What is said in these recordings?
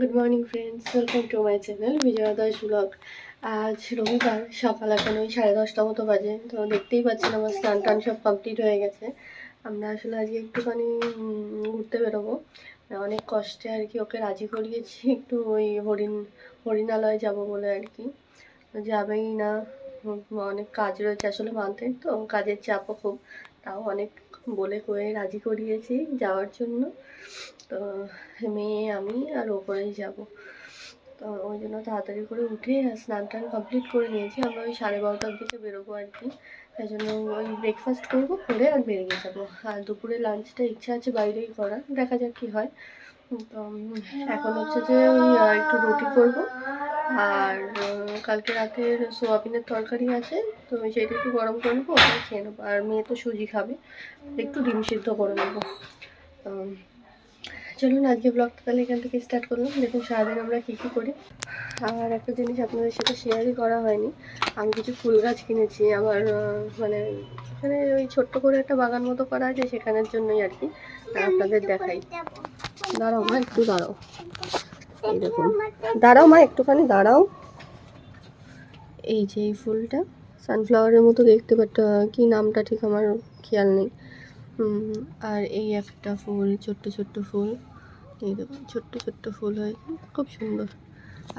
Good morning friends welcome to my channel Bijoya Das blog আজ রবিবার, সকাল এখন ওই সাড়ে দশটা মতো বাজে। তো দেখতেই পাচ্ছেন আমার স্নান টান সব কমপ্লিট হয়ে গেছে। আমরা আসলে আজকে একটুখানি ঘুরতে বেরোবো। অনেক কষ্টে আর কি ওকে রাজি করিয়েছি একটু ওই হরিণ, হরিণালয় যাব বলে আর কি। যাবেই না। অনেক কাজ রয়েছে আসলে মানতে, তো কাজের চাপও খুব। তাও অনেক বলে কয়ে রাজি করিয়েছি যাওয়ার জন্য। তো মেয়ে আমি আর ওপরেই যাব। তো ওই জন্য তাড়াতাড়ি করে উঠে স্নান টান কমপ্লিট করে নিয়েছি। আমরা ওই সাড়ে বারোটার দিকে বেরোবো আর কি। তাই জন্য ওই ব্রেকফাস্ট করব, করে আর বেরিয়ে যাব। আর দুপুরে লাঞ্চটা ইচ্ছা আছে বাইরেই করার, দেখা যাক কী হয়। তো এখন হচ্ছে যে ওই একটু রুটি করব। আর কালকে রাতের সোয়াবিনের তরকারি আছে, তো সেটা একটু গরম করে নেব, ওটাই খেয়ে নেব। আর মেয়ে তো সুজি খাবে, একটু ডিম সিদ্ধ করে নেব। চলুন আজকে ব্লগটা তাহলে এখান থেকে স্টার্ট করলাম। দেখুন সারাদিন আমরা কী কী করি। আর একটা জিনিস আপনাদের সাথে শেয়ারই করা হয়নি। আমি কিছু ফুল গাছ কিনেছি, আমার মানে এখানে ওই ছোট্ট করে একটা বাগান মতো করা আছে সেখানের জন্যই আর কি। আপনাদের দেখাই। দাঁড়াও, মা, একটু দাঁড়াও। দেখুন। দাঁড়াও মা একটুখানি দাঁড়াও। এই যে এই ফুলটা সানফ্লাওয়ারের মতো দেখতে বাট কি নামটা ঠিক আমার খেয়াল নেই। আর এই একটা ফুল ছোট্ট ছোট্ট ফুল। এই দেখুন ছোট্ট ছোট্ট ফুল হয় খুব সুন্দর।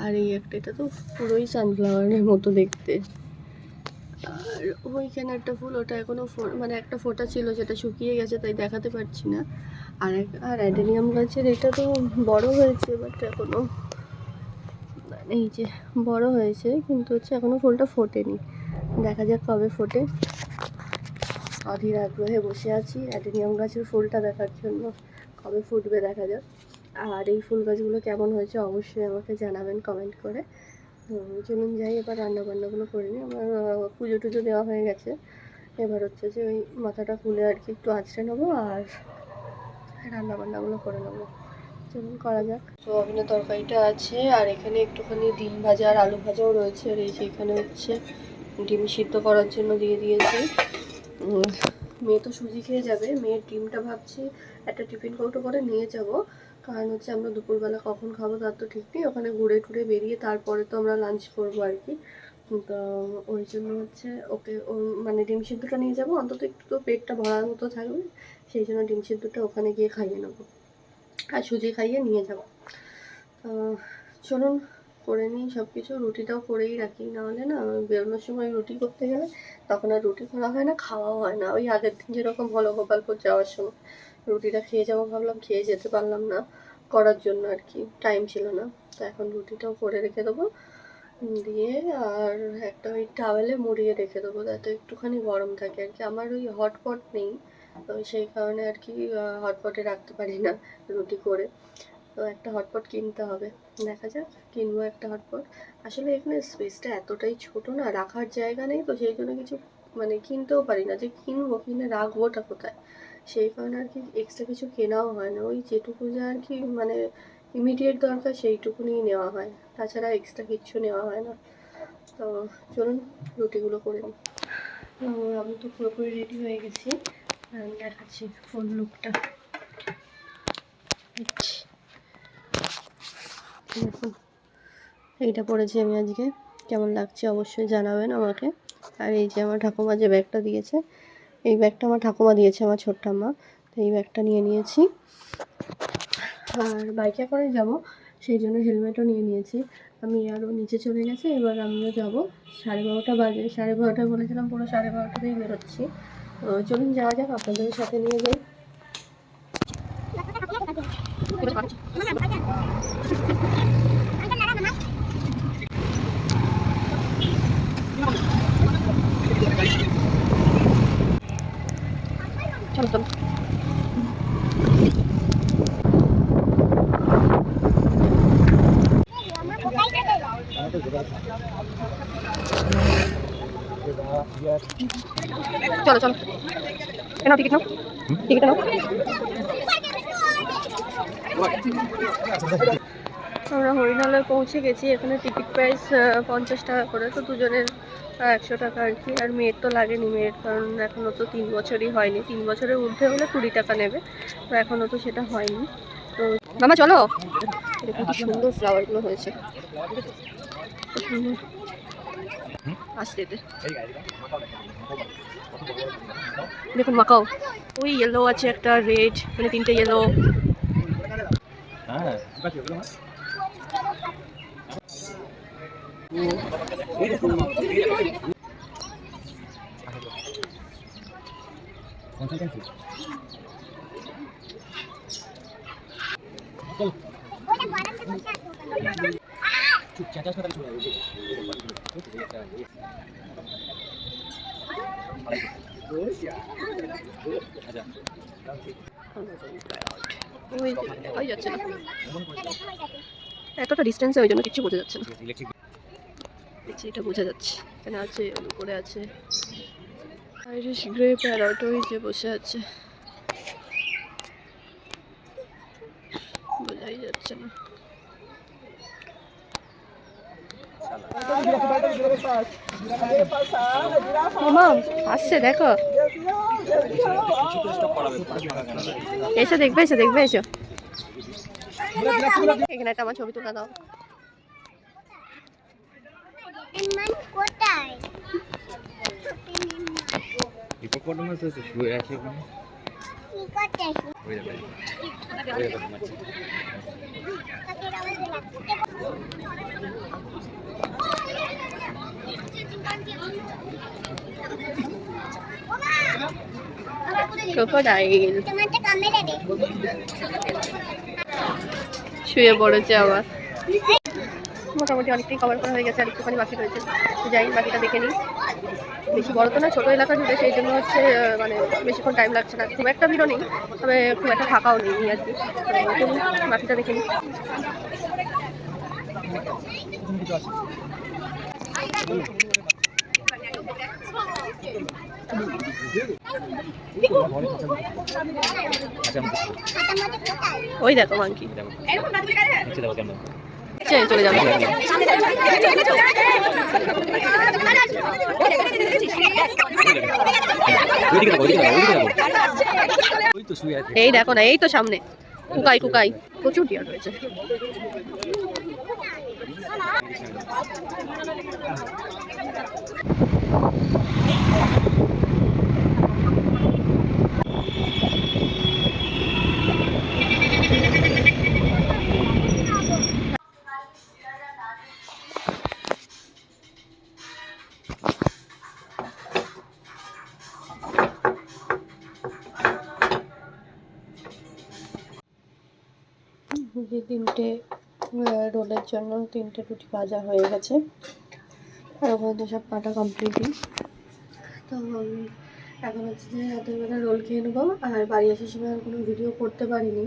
আর এই একটা এটা তো পুরোই সানফ্লাওয়ারের মতো দেখতে। আর ওইখানে একটা ফুল, ওটা এখনও ফো- মানে একটা ফোঁটা ছিল সেটা শুকিয়ে গেছে, তাই দেখাতে পারছি না। আর আর অ্যাডেনিয়াম গাছের এটা তো বড় হয়েছে বাট এখনও এই যে বড় হয়েছে, কিন্তু হচ্ছে এখনও ফুলটা ফোটেনি। দেখা যাক কবে ফোটে। অধীর আগ্রহে বসে আছি অ্যাডেনিয়াম গাছের ফুলটা দেখার জন্য। কবে ফুটবে দেখা যাক। আর এই ফুল গাছগুলো কেমন হয়েছে অবশ্যই আমাকে জানাবেন কমেন্ট করে। চলুন যাই, এবার রান্না বান্নাগুলো করে নিই। আমার পুজো টুজো দেওয়া হয়ে গেছে। এবার হচ্ছে যে ওই মাথাটা খুলে আর কি একটু আঁচড়ে নেব আর রান্না বান্নাগুলো করে নেব। চলুন করা যাক। সোয়াবিনের তরকারিটা আছে, আর এখানে একটুখানি ডিম ভাজা আর আলু ভাজাও রয়েছে। আর এই যে এখানে হচ্ছে ডিম সিদ্ধ করার জন্য দিয়ে দিয়েছি। মেয়ে তো সুজি খেয়ে যাবে। মেয়ের ডিমটা ভাবছি, একটা টিফিন কৌটো করে নিয়ে যাব। কারণ হচ্ছে আমরা দুপুরবেলা কখন খাব তার তো ঠিক নেই, ওখানে ঘুরে টুরে বেরিয়ে তারপরে তো আমরা লাঞ্চ করব আর কি। তো ওই জন্য হচ্ছে ওকে ও মানে ডিম সিদ্ধটা নিয়ে যাব, অন্তত একটু তো পেটটা ভরার মতো থাকবে, সেই জন্য ডিম সিদ্ধটা ওখানে গিয়ে খাইয়ে নেব। আর সুজি খাইয়ে নিয়ে যাব। চলুন করে নিই সব কিছু রুটিটাও করেই রাখি, নাহলে না বেরোনোর সময় রুটি করতে গেলে তখন আর রুটি করা হয় না, খাওয়াও হয় না। ওই আগের দিন যেরকম হলো গোপালপুর যাওয়ার সময়। রুটিটা খেয়ে যাব ভাবলাম, খেয়ে যেতে পারলাম না করার জন্য আর কি টাইম ছিল না। তো এখন রুটিটাও করে রেখে দেবো। দিয়ে আর একটা ওই টাওয়েলে মুড়িয়ে রেখে দেবো যাতে একটুখানি গরম থাকে আর কি। আমার ওই হটপট নেই, তো সেই কারণে আর কি হটপটে রাখতে পারি না রুটি করে। তো একটা হটপট কিনতে হবে, দেখা যাক, কিনবো একটা হটপট আসলে এখানে স্পেসটা এতটাই ছোট না, রাখার জায়গা নেই তো, সেই জন্য কিছু মানে কিনতেও পারি না। যে কিনবো, কিনে রাখবোটা কোথায়? সেই কারণে আর কি এক্সট্রা কিছু কেনাও হয় না। ওই যেটুকু যা আর কি মানে ইমিডিয়েট দরকার সেইটুকুনি নেওয়া হয়। তাছাড়া এক্সট্রা কিচ্ছু নেওয়া হয় না। তো চলুন রুটিগুলো করে নিই। আমি তো পুরোপুরি রেডি হয়ে গেছি। দেখাচ্ছি ফুল লুকটা দেখুন, এইটা পড়েছি আমি আজকে। কেমন লাগছে অবশ্যই জানাবেন আমাকে। আর এই যে আমার ঠাকুমা যে ব্যাগটা দিয়েছে এই ব্যাগটা আমার ঠাকুমা দিয়েছে, আমার ছোট্টাম্মা তো এই ব্যাগটা নিয়ে নিয়েছি। আর বাইকে করে যাব, সেই জন্য হেলমেটও নিয়ে নিয়েছি। আমি আরও নিচে চলে গেছি, এবার আমিও যাব সাড়ে বারোটা বাজে। সাড়ে বারোটায় বলেছিলাম পুরো সাড়ে বারোটাতেই বেরোচ্ছি। চলুন যাওয়া যাক, আপনাদের সাথে নিয়ে যাই। চলো চলো চলো কেন টিকিট নাও টিকিট নাও আমরা হরিণালয় পৌঁছে গেছি, এখানে টিকিট প্রাইস পঞ্চাশ টাকা করে। তো দুজনের একশো টাকা আর কি আর মেয়ের তো লাগেনি মেয়ের কারণ এখনও তো তিন বছরই হয়নি। তিন বছরের ঊর্ধ্বে হলে কুড়ি টাকা নেবে তো এখনও তো সেটা হয়নি। তো মামা চলো। দেখুন কি সুন্দর ফ্লাওয়ারগুলো হয়েছে। আসতে দেখুন মাকাও ওই ইয়েলো আছে একটা রেড মানে তিনটে ইয়েলো হ্যাঁ এতটা ডিস্টেন্সে ওই জন্য কিছু বোঝা যাচ্ছে না। দেখছি, এটা বোঝা যাচ্ছে। এখানে আছে উপরে আছে। আইরিশ গ্রে প্যারট, ওই বসে আছে। বোঝাই যাচ্ছে না। আসছে, দেখো। এসে, দেখবে এসে, দেখবে, এসো। এখানে একটা আমার ছবি তোলা দাও এমন কোথায় হিপোপটামাস আছে শুয়ে আছে শুয়ে পড়েছে আবার। মোটামুটি অনেকটাই কভার করা হয়ে গেছে, আর একটুখানি বাকি রয়েছে। যাই, বাকিটা দেখে নিই। বেশি বড় তো না ছোটো এলাকা জুড়ে সেই জন্য হচ্ছে মানে বেশিক্ষণ টাইম লাগছে না। খুব একটা ভিড়ও নেই তবে খুব একটা ফাঁকাও নেই আর কি। বাকিটা দেখে নিই। আচ্ছা ওই দেখো মাংকি দেখো। নিচে চলে যাবে। এই দেখো না এই তো সামনে। কুকাই কুকাই। প্রচুর ডিয়ার রয়েছে যে তিনটে রোলের জন্য তিনটে রুটি ভাজা হয়ে গেছে। আর ওখানে তো সব কাটা কমপ্লিটই তো উম, এখন হচ্ছে যে রাতের বেলা রোল খেয়ে নেব। আর বাড়ি আসার সময় আর কোনো ভিডিও করতে পারিনি।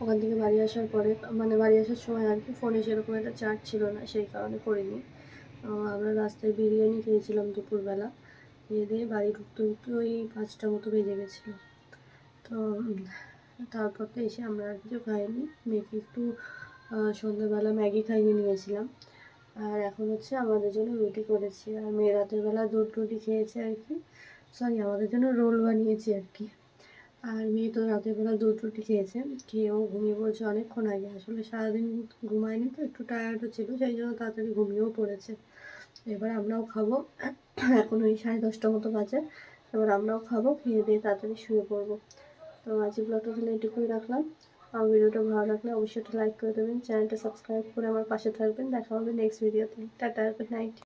ওখান থেকে বাড়ি আসার পরে মানে বাড়ি আসার সময় আর কি ফোনে সেরকম একটা চার্জ ছিল না সেই কারণে করিনি। আমরা রাস্তায় বিরিয়ানি খেয়েছিলাম দুপুরবেলা। খেয়ে দিয়ে বাড়ি ঢুকতে ঢুকতে ওই পাঁচটা মতো বেজে গেছিল। তো তারপর তো এসে আমরা আর কিছু খাইনি। মেয়েকে একটু সন্ধ্যাবেলা ম্যাগি খাইয়ে নিয়েছিলাম আর এখন হচ্ছে আমাদের জন্য রুটি করেছি। আর মেয়ে রাতের বেলা দুধ রুটি খেয়েছে আর কি। সরি আমাদের জন্য রোল বানিয়েছি আর কি। আর মেয়ে তো রাতের বেলা দুধ রুটি খেয়েছে। খেয়েও ঘুমিয়ে পড়েছে অনেকক্ষণ আগে। আসলে সারাদিন ঘুমায়নি তো, একটু টায়ার্ডও ছিল, সেই জন্য তাড়াতাড়ি ঘুমিয়েও পড়েছে। এবার আমরাও খাব। এখন ওই সাড়ে দশটা মতো বাজে। এবার আমরাও খাব, খেয়ে দিয়ে তাড়াতাড়ি শুয়ে পড়ব। তো আজকে ব্লগটা তাহলে এটুকুই রাখলাম। আমার ভিডিওটা ভালো লাগলে অবশ্যই একটা লাইক করে দেবেন। চ্যানেলটা সাবস্ক্রাইব করে আমার পাশে থাকবেন। দেখা হবে নেক্সট ভিডিওতে টাটা গুড নাইট